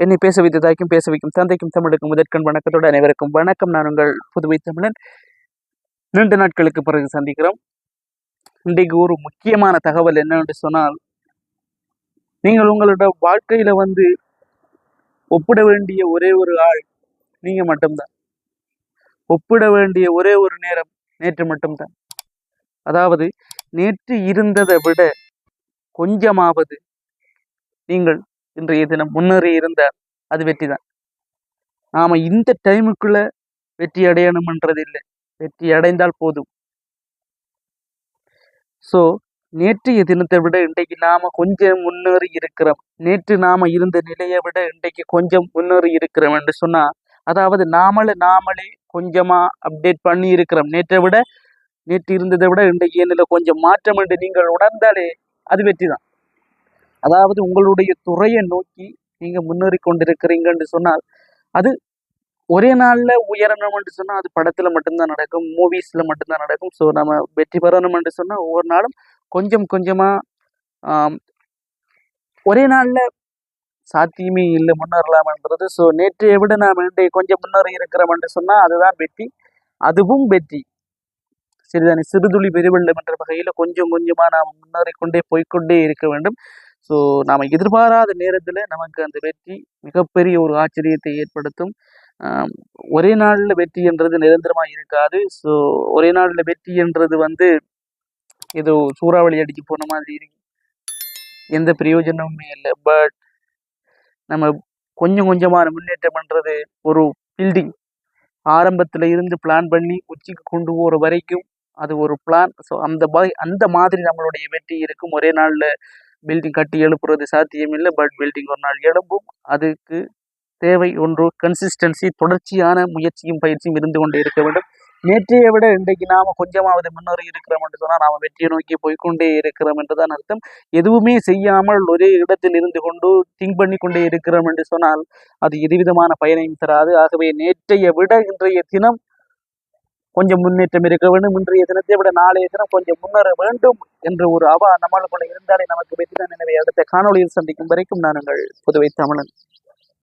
என்னை பேச வைத்த தாய்க்கும் பேச வைக்கும் தந்தைக்கும் தமிழுக்கும் முதற்கண் வணக்கத்தோடு அனைவருக்கும் வணக்கம். நான் உங்கள் புதுவை தமிழன். நீண்ட நாட்களுக்கு பிறகு சந்திக்கிறோம். இன்றைக்கு ஒரு முக்கியமான தகவல் என்னென்று சொன்னால் நீங்கள் உங்களோட வாழ்க்கையில வந்து ஒப்பிட வேண்டிய ஒரே ஒரு ஆள் நீங்க மட்டும்தான். ஒப்பிட வேண்டிய ஒரே ஒரு நேரம் நேற்று மட்டும்தான். அதாவது நேற்று இருந்ததை விட கொஞ்சமாவது நீங்கள் இன்றைய தினம் முன்னேறி இருந்தால் அது வெற்றி தான். நாம இந்த டைமுக்குள்ள வெற்றி அடையணும்ன்றது இல்லை வெற்றி அடைந்தால் போதும். ஸோ நேற்றைய தினத்தை விட இன்றைக்கு நாம கொஞ்சம் முன்னேறி இருக்கிறோம். நேற்று நாம இருந்த நிலையை விட இன்றைக்கு கொஞ்சம் முன்னேறி இருக்கிறோம் என்று சொன்னா அதாவது நாமளே நாமளே கொஞ்சமா அப்டேட் பண்ணி இருக்கிறோம். நேற்றை விட நேற்று இருந்ததை விட இன்றைக்கு என்னில் கொஞ்சம் மாற்றம் என்று நீங்கள் உணர்ந்தாலே அது வெற்றி தான். அதாவது உங்களுடைய துறையை நோக்கி நீங்க முன்னேறி கொண்டிருக்கிறீங்கன்னு சொன்னால் அது ஒரே நாள்ல உயரணும்னு சொன்னா அது படத்துல மட்டும்தான் நடக்கும் மூவிஸ்ல மட்டும்தான் நடக்கும். ஸோ நம்ம வெற்றி பெறணும்னு சொன்னா ஒவ்வொரு நாளும் கொஞ்சம் கொஞ்சமா ஒரே நாள்ல சாத்தியமே இல்லை முன்னேறலாம்ன்றது ஸோ நேற்றைய விட நாம் இன்றைய கொஞ்சம் முன்னேறி இருக்கிறோம்னு சொன்னா அதுதான் வெற்றி. அதுவும் வெற்றி. சரிதானே சிறுதுளி பெருவெள்ளம் என்ற வகையில கொஞ்சம் கொஞ்சமா நாம் முன்னேறிக்கொண்டே போய்கொண்டே போய்க்கொண்டே இருக்க வேண்டும். ஸோ நாம் எதிர்பாராத நேரத்தில் நமக்கு அந்த வெற்றி மிகப்பெரிய ஒரு ஆச்சரியத்தை ஏற்படுத்தும். ஒரே நாளில் வெற்றி என்றது நிரந்தரமாக இருக்காது. ஸோ ஒரே நாளில் வெற்றி என்றது வந்து ஏதோ சூறாவளி அடிக்க போன மாதிரி இருக்கு. எந்த பிரயோஜனமுமே இல்லை. பட் நம்ம கொஞ்சம் கொஞ்சமான முன்னேற்றம் பண்ணுறது ஒரு பில்டிங் ஆரம்பத்தில் இருந்து பிளான் பண்ணி உச்சிக்கு கொண்டு போகிற வரைக்கும் அது ஒரு பிளான் ஸோ அந்த மாதிரி அந்த மாதிரி நம்மளுடைய வெற்றி இருக்கும். ஒரே நாளில் பில்டிங் கட்டி எழுப்புறது சாத்தியம் இல்லை பட் பில்டிங் ஒரு நாள் எழும்பும். அதுக்கு தேவை ஒன்று கன்சிஸ்டன்சி தொடர்ச்சியான முயற்சியும் பயிற்சியும் இருந்து கொண்டே இருக்க வேண்டும். நேற்றைய விட இன்றைக்கு நாம கொஞ்சமாவது முன்னேறி இருக்கிறோம் என்று சொன்னால் நாம வெற்றியை நோக்கி போய்க்கொண்டே இருக்கிறோம் என்றுதான் அர்த்தம். எதுவுமே செய்யாமல் ஒரே இடத்தில் இருந்து கொண்டு திங்க் பண்ணி கொண்டே இருக்கிறோம் என்று சொன்னால் அது எதுவிதமான பயனையும் தராது. ஆகவே நேற்றைய விட இன்றைய தினம் கொஞ்சம் முன்னேற்றம் இருக்க வேண்டும். இன்றைய தினத்தை விட நாளைய தினம் கொஞ்சம் முன்னேற வேண்டும் என்ற ஒரு அவா நம்மளுக்குள்ள இருந்தாலே நமக்கு வெற்றி தான். எனவே அடுத்த காணொளியில் சந்திக்கும் வரைக்கும் நான் உங்கள் புதுவை தமிழன்.